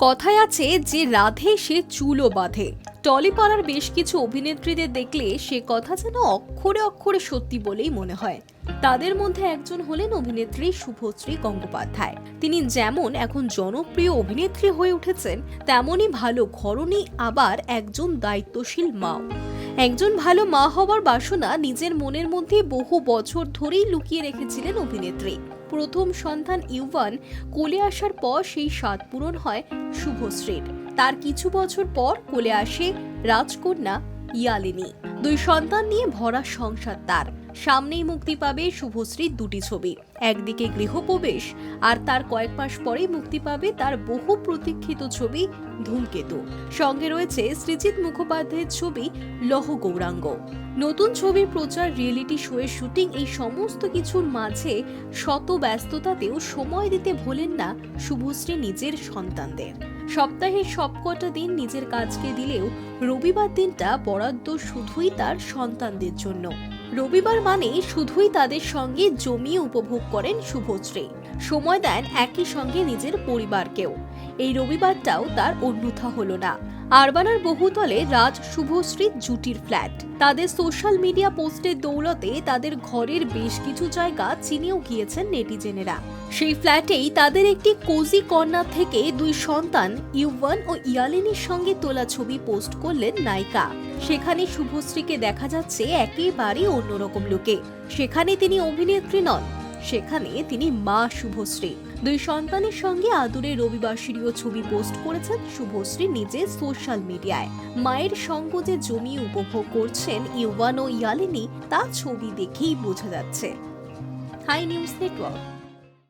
কথায় আছে যে রাধে সে চুলও বাঁধে। টলিপাড়ার বেশ কিছু অভিনেত্রীদের দেখলে সে কথা যেন অক্ষরে অক্ষরে সত্যি বলেই মনে হয়। তাদের মধ্যে একজন হলেন অভিনেত্রী শুভশ্রী গঙ্গোপাধ্যায়। তিনি যেমন এখন জনপ্রিয় অভিনেত্রী হয়ে উঠেছেন, তেমনই ভালো ঘরণী আবার একজন দায়িত্বশীল মাও। একজন ভালো মা হওয়ার বাসনা নিজের মনের মধ্যে বহু বছর ধরেই লুকিয়ে রেখেছিলেন অভিনেত্রী। প্রথম সন্তান ইউভান কোলে আসার পর সেই স্বাদ পূরণ হয় শুভশ্রীর। তার কিছু বছর পর কোলে আসে রাজকন্যা ইয়ালিনী। দুই সন্তান নিয়ে ভরা সংসার তার। সামনেই মুক্তি পাবে শুভশ্রীর দুটি ছবি। একদিকে গৃহপ্রবেশ, আর তার কয়েক মাস পরেই মুক্তি পাবে তার বহু প্রতীক্ষিত ছবি ধূমকেতু। সঙ্গে রয়েছে সৃজিত মুখোপাধ্যায়ের ছবি লহ গৌরাঙ্গ। নতুন ছবির প্রচার, রিয়েলিটি শো এর শুটিং, এই সমস্ত কিছুর মাঝে শত ব্যস্ততাতেও সময় দিতে ভোলেন না শুভশ্রী নিজের সন্তানদের। সপ্তাহের সবকটা দিন নিজের কাজকে দিলেও রবিবার দিনটা বরাদ্দ শুধুই তার সন্তানদের জন্য। রবিবার মানে শুধুই তাদের সঙ্গে জমিয়ে উপভোগ করেন শুভশ্রী। সময় দেন একই সঙ্গে নিজের পরিবারকেও। এই রবিবারটাও তার অন্যথা হলো না। আরবানার বহুতলে রাজ শুভশ্রীর জুটির ফ্ল্যাট। তাদের সোশ্যাল মিডিয়া পোস্টের দৌলতে তাদের ঘরের বেশ কিছু জায়গা চিনেও গিয়েছেন নেটিজেনেরা। সেই ফ্ল্যাটেই তাদের একটি কোজি কর্নার থেকে দুই সন্তান, ইউভান ও ইয়ালিনীর সঙ্গে তোলা ছবি পোস্ট করলেন নায়িকা। সেখানে শুভশ্রীকে দেখা যাচ্ছে একেবারে অন্যরকম লোকে। সেখানে তিনি অভিনেত্রী নন সেখানে তিনি মা শুভশ্রী। দুই সন্তানের সঙ্গে আদুরে রবিবাসরীয় ছবি পোস্ট করেছেন শুভশ্রী নিজে সোশ্যাল মিডিয়ায়। মায়ের সঙ্গ যে জমি উপভোগ করছেন ইউয়ান ও ইয়ালিনী, তা ছবি দেখেই বোঝা যাচ্ছে। Hi News Network.